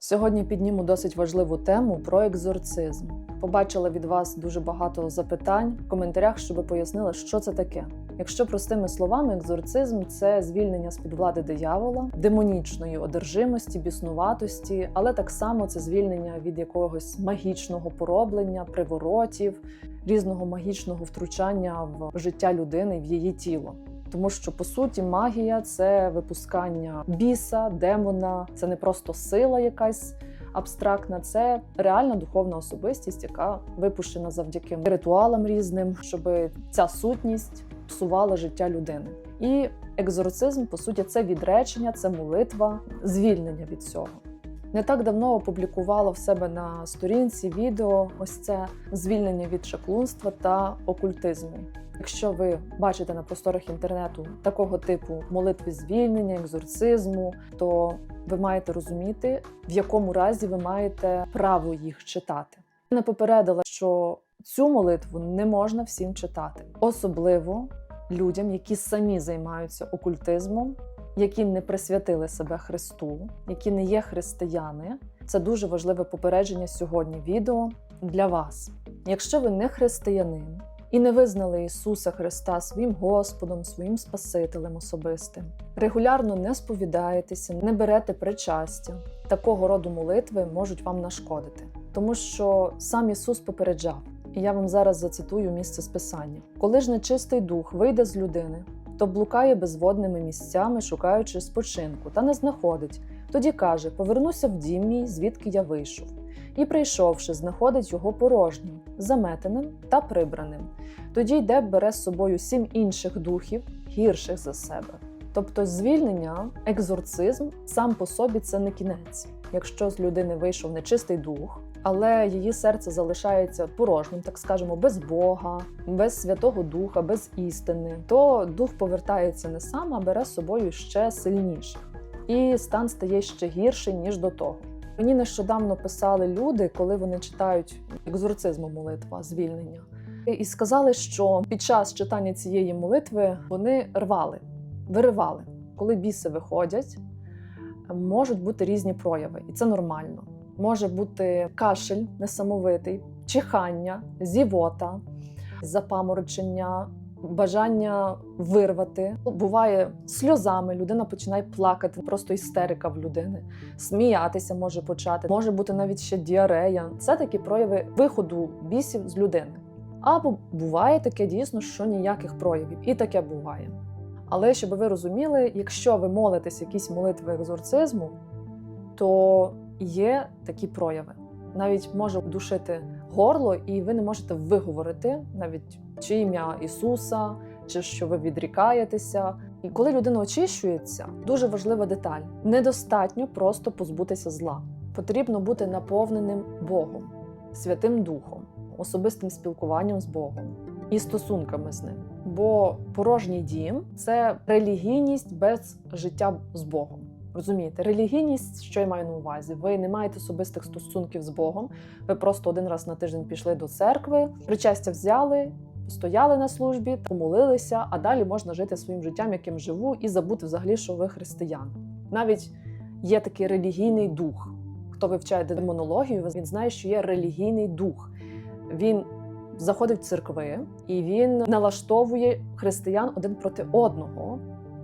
Сьогодні підніму досить важливу тему про екзорцизм. Побачила від вас дуже багато запитань в коментарях, щоб ви пояснили, що це таке. Якщо простими словами, екзорцизм це звільнення з під влади диявола, демонічної одержимості, біснуватості, але так само це звільнення від якогось магічного пороблення, приворотів, різного магічного втручання в життя людини, в її тіло. Тому що по суті магія це випускання біса, демона, це не просто сила якась абстрактна, це реальна духовна особистість, яка випущена завдяки ритуалам різним, щоб ця сутність псувала життя людини. І екзорцизм, по суті, це відречення, це молитва, звільнення від цього. Не так давно опублікувала в себе на сторінці відео ось це звільнення від шаклунства та окультизму. Якщо ви бачите на просторах інтернету такого типу молитви звільнення, екзорцизму, то ви маєте розуміти, в якому разі ви маєте право їх читати. Не попередила, що цю молитву не можна всім читати, особливо людям, які самі займаються окультизмом, які не присвятили себе Христу, які не є християни. Це дуже важливе попередження сьогодні. Відео для вас. Якщо ви не християнин і не визнали Ісуса Христа своїм Господом, своїм Спасителем особистим, регулярно не сповідаєтеся, не берете причастя, такого роду молитви можуть вам нашкодити, тому що сам Ісус попереджав. І я вам зараз зацитую місце з Писання. Коли ж нечистий дух вийде з людини, то блукає безводними місцями, шукаючи спочинку, та не знаходить. Тоді каже: Повернуся в дім мій, звідки я вийшов. І, прийшовши, знаходить його порожнім, заметеним та прибраним. Тоді йде, бере з собою сім інших духів, гірших за себе. Тобто, звільнення, екзорцизм сам по собі це не кінець. Якщо з людини вийшов нечистий дух, але її серце залишається порожнім, так скажемо, без Бога, без Святого Духа, без істини, то дух повертається не сам, а бере з собою ще сильніших. І стан стає ще гірший, ніж до того. Мені нещодавно писали люди, коли вони читають екзорцизму молитва, звільнення, і сказали, що під час читання цієї молитви вони рвали, виривали. Коли біси виходять, можуть бути різні прояви, і це нормально. Може бути кашель несамовитий, чихання, зівота, запаморочення, бажання вирвати. Буває сльозами, людина починає плакати, просто істерика в людини, сміятися може почати, може бути навіть ще діарея. Це такі прояви виходу бісів з людини. Або буває таке дійсно, що ніяких проявів, і таке буває. Але щоб ви розуміли, якщо ви молитесь якісь молитви екзорцизму, то є такі прояви. Навіть може душити горло, і ви не можете виговорити навіть чи ім'я Ісуса, чи що ви відрікаєтеся. І коли людина очищується, дуже важлива деталь: недостатньо просто позбутися зла. Потрібно бути наповненим Богом, Святим Духом, особистим спілкуванням з Богом і стосунками з ним. Бо порожній дім це релігійність без життя з Богом. Розумієте, релігійність, що я маю на увазі? Ви не маєте особистих стосунків з Богом. Ви просто один раз на тиждень пішли до церкви, причастя взяли, стояли на службі, помолилися, а далі можна жити своїм життям, яким живу, і забути взагалі, що ви християн. Навіть є такий релігійний дух. Хто вивчає демонологію, він знає, що є релігійний дух. Він заходить в церкви і він налаштовує християн один проти одного.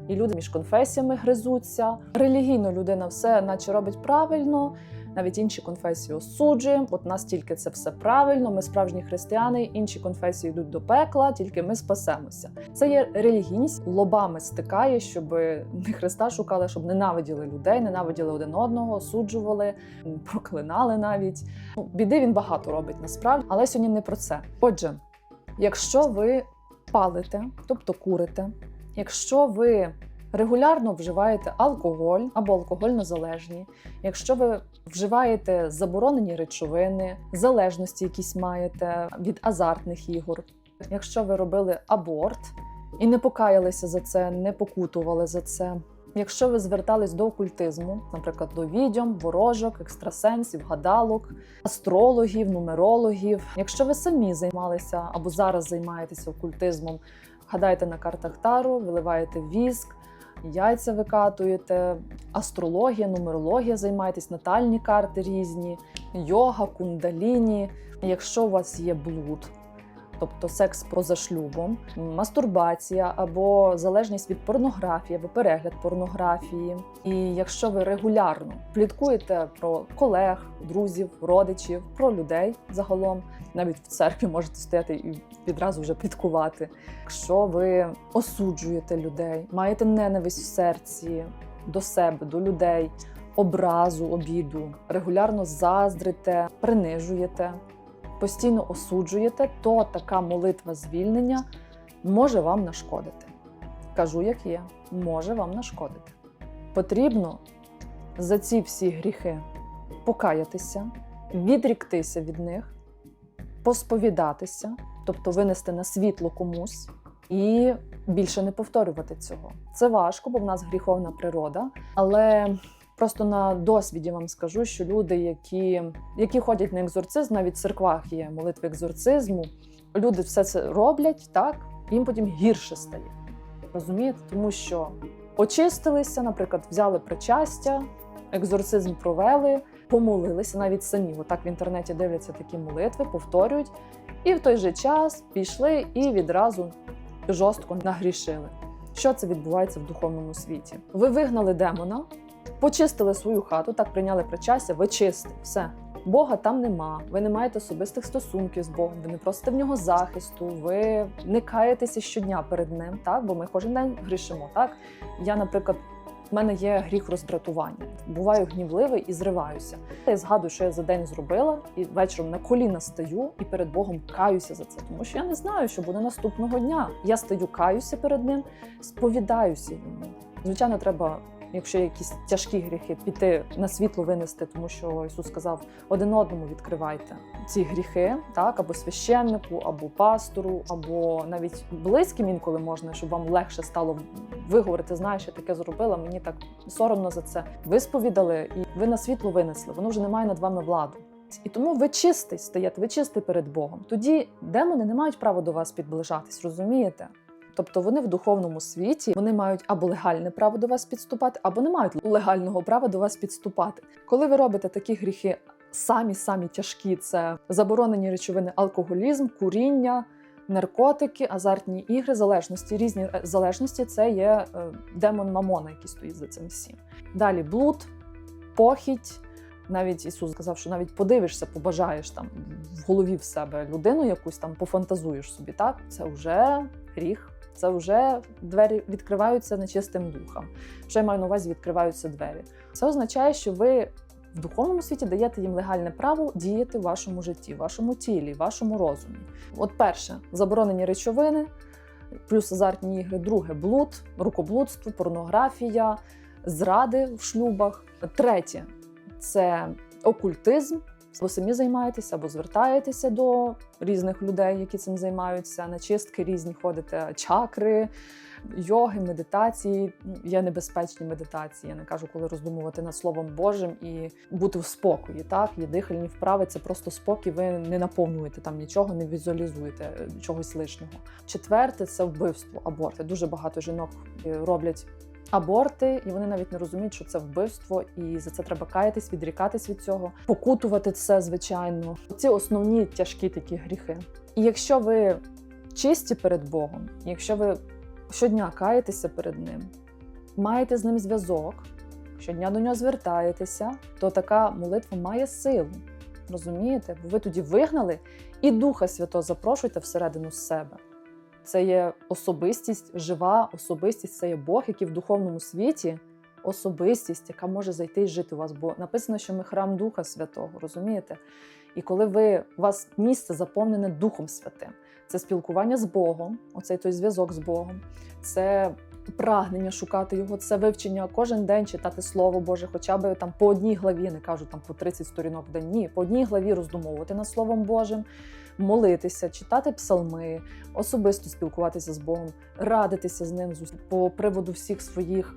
І люди між конфесіями гризуться. Релігійно людина все, наче робить правильно, навіть інші конфесії осуджує. От нас тільки це все правильно. Ми справжні християни, інші конфесії йдуть до пекла, тільки ми спасемося. Це є релігійність лобами стикає, щоб не Христа шукали, щоб ненавиділи людей, ненавиділи один одного, осуджували, проклинали навіть. Ну, біди він багато робить насправді, але сьогодні не про це. Отже, якщо ви палите, тобто курите. Якщо ви регулярно вживаєте алкоголь або алкогольно залежні, якщо ви вживаєте заборонені речовини, залежності якісь маєте від азартних ігор, якщо ви робили аборт і не покаялися за це, не покутували за це. Якщо ви звертались до окультизму, наприклад, до відьом, ворожок, екстрасенсів, гадалок, астрологів, нумерологів, якщо ви самі займалися або зараз займаєтеся окультизмом, гадаєте на картах Тару, виливаєте віск, яйця викатуєте, астрологія, нумерологія займаєтесь, натальні карти різні, йога, кундаліні. Якщо у вас є блуд, тобто секс поза шлюбом, мастурбація або залежність від порнографії, або перегляд порнографії. І якщо ви регулярно пліткуєте про колег, друзів, родичів, про людей загалом, навіть в церкві можете стояти і відразу вже пліткувати. Якщо ви осуджуєте людей, маєте ненависть в серці до себе, до людей, образу, обіду, регулярно заздрите, принижуєте, постійно осуджуєте, то така молитва звільнення може вам нашкодити. Кажу, як є, може вам нашкодити. Потрібно за ці всі гріхи покаятися, відріктися від них, посповідатися, тобто винести на світло комусь і більше не повторювати цього. Це важко, бо в нас гріховна природа, але просто на досвіді вам скажу, що люди, які, які ходять на екзорцизм, навіть в церквах є молитви екзорцизму, люди все це роблять, так, їм потім гірше стає. Розумієте? Тому що очистилися, наприклад, взяли причастя, екзорцизм провели, помолилися навіть самі. Отак в інтернеті дивляться такі молитви, повторюють, і в той же час пішли і відразу жорстко нагрішили. Що це відбувається в духовному світі? Ви вигнали демона, почистили свою хату, так прийняли причастя, ви чисті, все. Бога там нема, ви не маєте особистих стосунків з Богом, ви не просите в нього захисту, ви не каєтеся щодня перед ним, так? Бо ми кожен день грішимо. Так я, наприклад, в мене є гріх роздратування. Буваю гнівливий і зриваюся. Я згадую, що я за день зробила, і вечором на коліна стаю і перед Богом каюся за це, тому що я не знаю, що буде наступного дня. Я стаю, каюся перед ним, сповідаюся йому. Звичайно, треба. Якщо якісь тяжкі гріхи, піти на світло винести, тому що Ісус сказав: один одному відкривайте ці гріхи, так або священнику, або пастору, або навіть близьким інколи можна, щоб вам легше стало виговорити. Знаєш, я таке зробила, мені так соромно за це. Ви сповідали і ви на світло винесли. Воно вже не має над вами влади. І тому ви чистий стаєте, ви чистий перед Богом. Тоді демони не мають права до вас підближатись, розумієте? Тобто вони в духовному світі вони мають або легальне право до вас підступати, або не мають легального права до вас підступати. Коли ви робите такі гріхи, самі самі тяжкі це заборонені речовини, алкоголізм, куріння, наркотики, азартні ігри, залежності. Різні е, залежності це є е, демон Мамона, який стоїть за цим всім. Далі блуд, похідь. Навіть Ісус сказав, що навіть подивишся, побажаєш там в голові в себе людину якусь там пофантазуєш собі. Так, це вже гріх. Це вже двері відкриваються нечистим духом. Що я маю на увазі, відкриваються двері. Це означає, що ви в духовному світі даєте їм легальне право діяти в вашому житті, в вашому тілі, в вашому розумі. От перше, заборонені речовини, плюс азартні ігри, друге блуд, рукоблудство, порнографія, зради в шлюбах. Третє це окультизм. Або самі займаєтеся, або звертаєтеся до різних людей, які цим займаються. На чистки різні ходите, чакри, йоги, медитації. Є небезпечні медитації. Я не кажу, коли роздумувати над Словом Божим і бути в спокої. Так, є дихальні вправи, це просто спокій. Ви не наповнюєте там нічого, не візуалізуєте чогось лишнього. Четверте це вбивство, аборти. Дуже багато жінок е, роблять аборти, і вони навіть не розуміють, що це вбивство, і за це треба каятись, відрікатись від цього, покутувати це, звичайно. Ці основні тяжкі такі гріхи. І якщо ви чисті перед Богом, якщо ви щодня каєтеся перед ним, маєте з ним зв'язок, щодня до нього звертаєтеся, то така молитва має силу. Розумієте? Бо ви тоді вигнали і Духа Святого запрошуйте всередину себе. Це є особистість, жива особистість, це є Бог, який в духовному світі особистість, яка може зайти і жити у вас. Бо написано, що ми храм Духа Святого, розумієте? І коли ви у вас місце заповнене Духом Святим, це спілкування з Богом, оцей той зв'язок з Богом, це прагнення шукати його, це вивчення кожен день читати Слово Боже, хоча б там по одній главі, не кажу там по 30 сторінок в день. Ні, по одній главі роздумовувати над Словом Божим, молитися, читати псалми, особисто спілкуватися з Богом, радитися з ним по приводу всіх своїх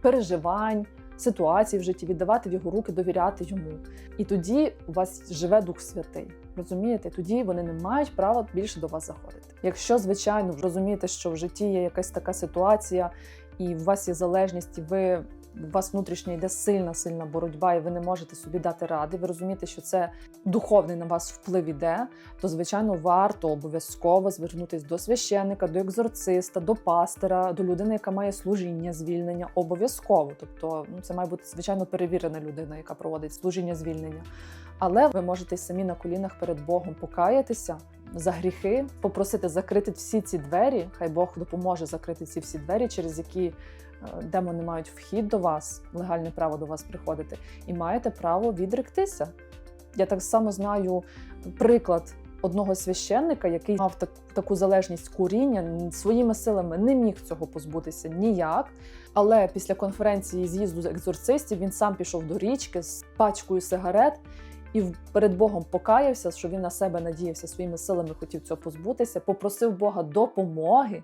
переживань. Ситуацій в житті віддавати в його руки, довіряти йому. І тоді у вас живе Дух Святий. Розумієте? Тоді вони не мають права більше до вас заходити. Якщо, звичайно, розумієте, що в житті є якась така ситуація, і у вас є залежність, і ви у вас внутрішньо йде сильна, сильна боротьба, і ви не можете собі дати ради. Ви розумієте, що це духовний на вас вплив іде, то звичайно варто обов'язково звернутися до священника, до екзорциста, до пастора, до людини, яка має служіння звільнення. Обов'язково. Тобто, ну це має бути звичайно перевірена людина, яка проводить служіння звільнення. Але ви можете самі на колінах перед Богом покаятися за гріхи, попросити закрити всі ці двері. Хай Бог допоможе закрити ці всі двері, через які е, демони мають вхід до вас, легальне право до вас приходити, і маєте право відректися. Я так само знаю приклад одного священника, який мав так, таку залежність куріння, своїми силами не міг цього позбутися ніяк. Але після конференції з'їзду екзорцистів він сам пішов до річки з пачкою сигарет і перед Богом покаявся, що він на себе надіявся своїми силами, хотів цього позбутися, попросив Бога допомоги,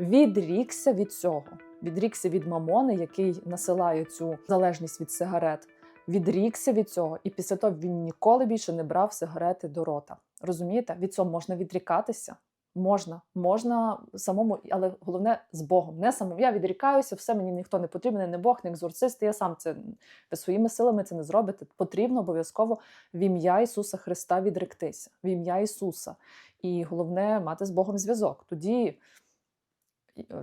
відрікся від цього, відрікся від мамони, який насилає цю залежність від сигарет. Відрікся від цього, і після того він ніколи більше не брав сигарети до рота. Розумієте? Від цього можна відрікатися. Можна, можна самому, але головне з Богом. Не самому. Я відрікаюся, все мені ніхто не потрібен, не Бог, не екзорцист. Я сам це ви своїми силами це не зробите. Потрібно обов'язково в ім'я Ісуса Христа відректися, в ім'я Ісуса. І головне мати з Богом зв'язок. Тоді,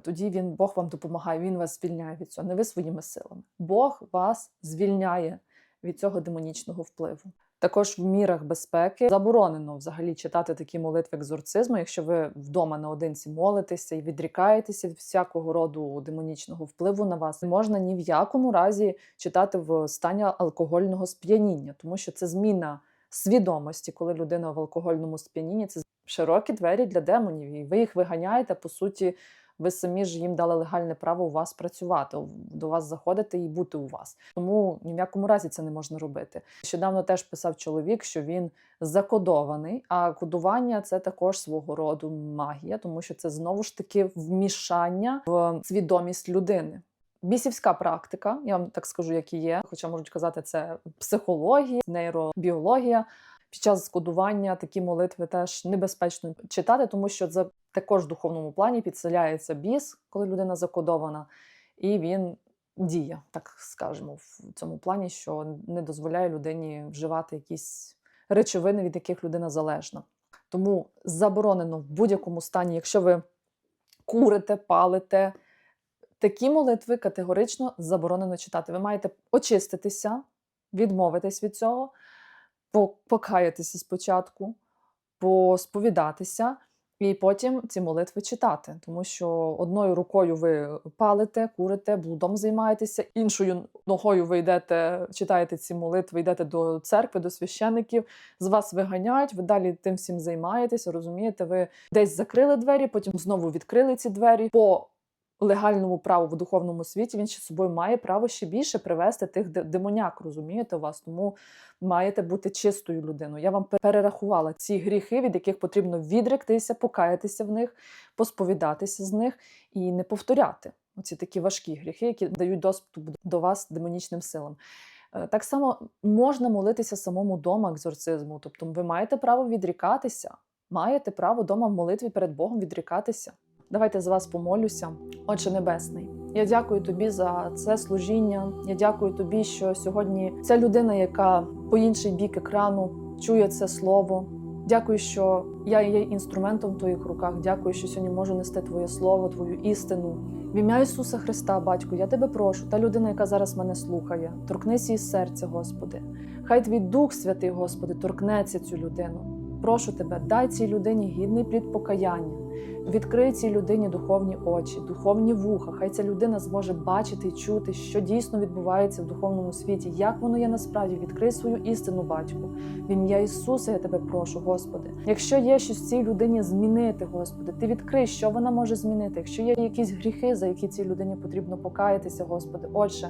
тоді він Бог вам допомагає, Він вас звільняє від цього, не ви своїми силами. Бог вас звільняє від цього демонічного впливу. Також в мірах безпеки заборонено взагалі читати такі молитви екзорцизму, якщо ви вдома наодинці молитеся і відрікаєтеся від всякого роду демонічного впливу на вас. Не можна ні в якому разі читати в стані алкогольного сп'яніння, тому що це зміна свідомості, коли людина в алкогольному сп'янінні, це широкі двері для демонів, і ви їх виганяєте. По суті, ви самі ж їм дали легальне право у вас працювати, до вас заходити і бути у вас. Тому ні в якому разі це не можна робити. Нещодавно теж писав чоловік, що він закодований, а кодування це також свого роду магія, тому що це знову ж таки вмішання в свідомість людини. Бісівська практика, я вам так скажу, як і є, хоча можуть казати, це психологія, нейробіологія. Під час кодування такі молитви теж небезпечно читати, тому що це також в духовному плані підселяється біс, коли людина закодована, і він діє, так скажемо, в цьому плані, що не дозволяє людині вживати якісь речовини, від яких людина залежна. Тому заборонено в будь-якому стані, якщо ви курите, палите, такі молитви категорично заборонено читати. Ви маєте очиститися, відмовитись від цього, покаятися спочатку, посповідатися. І потім ці молитви читати, тому що одною рукою ви палите, курите, блудом займаєтеся, іншою ногою ви йдете, читаєте ці молитви, йдете до церкви, до священиків, з вас виганяють, ви далі тим всім займаєтеся. Розумієте, ви десь закрили двері, потім знову відкрили ці двері. По легальному праву в духовному світі він ще собою має право ще більше привести тих демоняк, розумієте вас. Тому маєте бути чистою людиною. Я вам перерахувала ці гріхи, від яких потрібно відректися, покаятися в них, посповідатися з них і не повторяти. Оці такі важкі гріхи, які дають доступ до вас демонічним силам. Е, Так само можна молитися самому дома екзорцизму, тобто ви маєте право відрікатися, маєте право дома в молитві перед Богом відрікатися. Давайте з вас помолюся, Отче Небесний. Я дякую тобі за це служіння. Я дякую тобі, що сьогодні ця людина, яка по інший бік екрану чує це слово. Дякую, що я є інструментом в твоїх руках. Дякую, що сьогодні можу нести Твоє слово, Твою істину. В ім'я Ісуса Христа, Батько, я тебе прошу, та людина, яка зараз мене слухає, торкнися із серця, Господи. Хай твій Дух Святий, Господи, торкнеться цю людину. Прошу тебе, дай цій людині гідний плід покаяння. Відкрий цій людині духовні очі, духовні вуха. Хай ця людина зможе бачити і чути, що дійсно відбувається в духовному світі, як воно є насправді. Відкрий свою істину, батьку. В ім'я Ісуса я тебе прошу, Господи. Якщо є щось цій людині змінити, Господи, ти відкрий, що вона може змінити. Якщо є якісь гріхи, за які цій людині потрібно покаятися, Господи, Отче,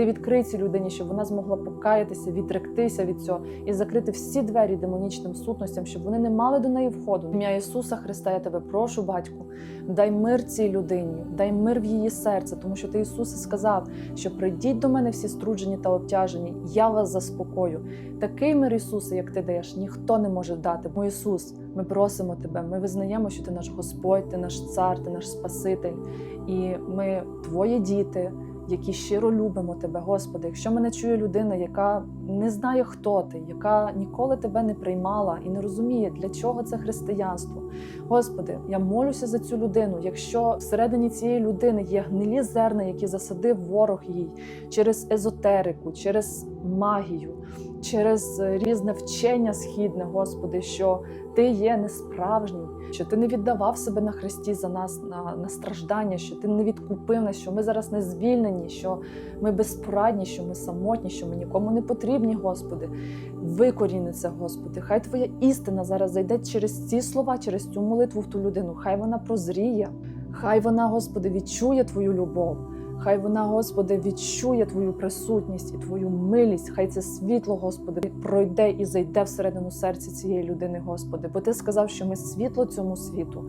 Ти відкрий цій людині, щоб вона змогла покаятися, відректися від цього і закрити всі двері демонічним сутностям, щоб вони не мали до неї входу. Ім'я Ісуса Христа, я тебе прошу, батьку, дай мир цій людині, дай мир в її серце, тому що ти Ісусе сказав, що прийдіть до мене всі струджені та обтяжені, я вас заспокою. Такий мир, Ісусе, як ти даєш, ніхто не може дати. Мой Ісус, ми просимо тебе. Ми визнаємо, що ти наш Господь, ти наш цар, ти наш Спаситель, і ми твої діти. Які щиро любимо тебе, Господи. Якщо мене чує людина, яка не знає, хто ти, яка ніколи тебе не приймала і не розуміє, для чого це християнство. Господи, я молюся за цю людину. Якщо всередині цієї людини є гнилі зерна, які засадив ворог їй через езотерику, через магію, через е, різне вчення східне, Господи, що ти є несправжній, що ти не віддавав себе на хресті за нас на, на страждання, що ти не відкупив нас, що ми зараз не звільнені, що ми безпорадні, що ми самотні, що ми нікому не потрібні, Господи. Викоріни це, Господи. Хай Твоя істина зараз зайде через ці слова, через цю молитву в ту людину. Хай вона прозріє, хай вона, Господи, відчує Твою любов. Хай вона, Господи, відчує Твою присутність і Твою милість. Хай це світло, Господи, пройде і зайде всередину серця цієї людини, Господи. Бо Ти сказав, що ми світло цьому світу,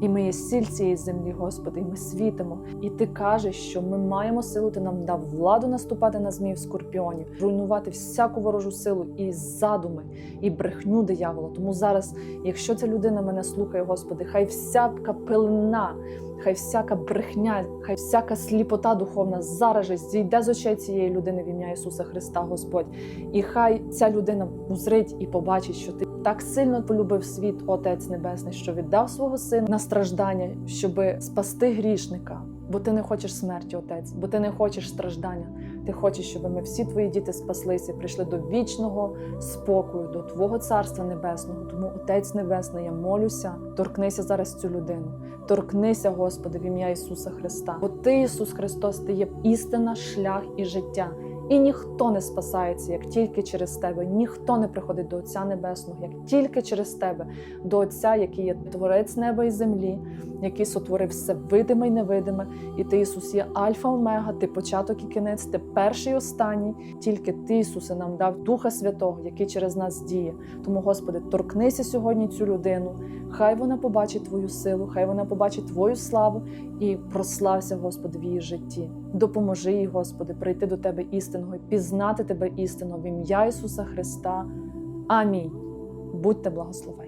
і ми є сіль цієї землі, Господи, і ми світимо. І Ти кажеш, що ми маємо силу, Ти нам дав владу наступати на змів скорпіонів, руйнувати всяку ворожу силу і задуми, і брехню диявола. Тому зараз, якщо ця людина мене слухає, Господи, хай всяка пилина. Хай всяка брехня, хай всяка сліпота духовна зараз же зійде з очей цієї людини в ім'я Ісуса Христа, Господь. І хай ця людина узрить і побачить, що ти так сильно полюбив світ, Отець Небесний, що віддав свого сина на страждання, щоби спасти грішника. Бо ти не хочеш смерті, Отець, бо ти не хочеш страждання. Ти хочеш, щоб ми всі твої діти спаслися, прийшли до вічного спокою, до Твого Царства Небесного. Тому, Отець Небесний, я молюся, торкнися зараз цю людину. Торкнися, Господи, в ім'я Ісуса Христа. Бо Ти, Ісус Христос, ти є істина, шлях і життя. І ніхто не спасається, як тільки через тебе. Ніхто не приходить до Отця Небесного, як тільки через тебе, до Отця, який є Творець неба і землі, який сотворив все видиме й невидиме. І ти, Ісус, є Альфа Омега, ти початок і кінець, ти перший і останній. Тільки ти, Ісусе, нам дав Духа Святого, який через нас діє. Тому, Господи, торкнися сьогодні цю людину. Хай вона побачить Твою силу, хай вона побачить Твою славу і прослався, Господи, в її житті. Допоможи їй, Господи, прийти до Тебе істинного і пізнати Тебе істинно в ім'я Ісуса Христа. Амінь. Будьте благословені.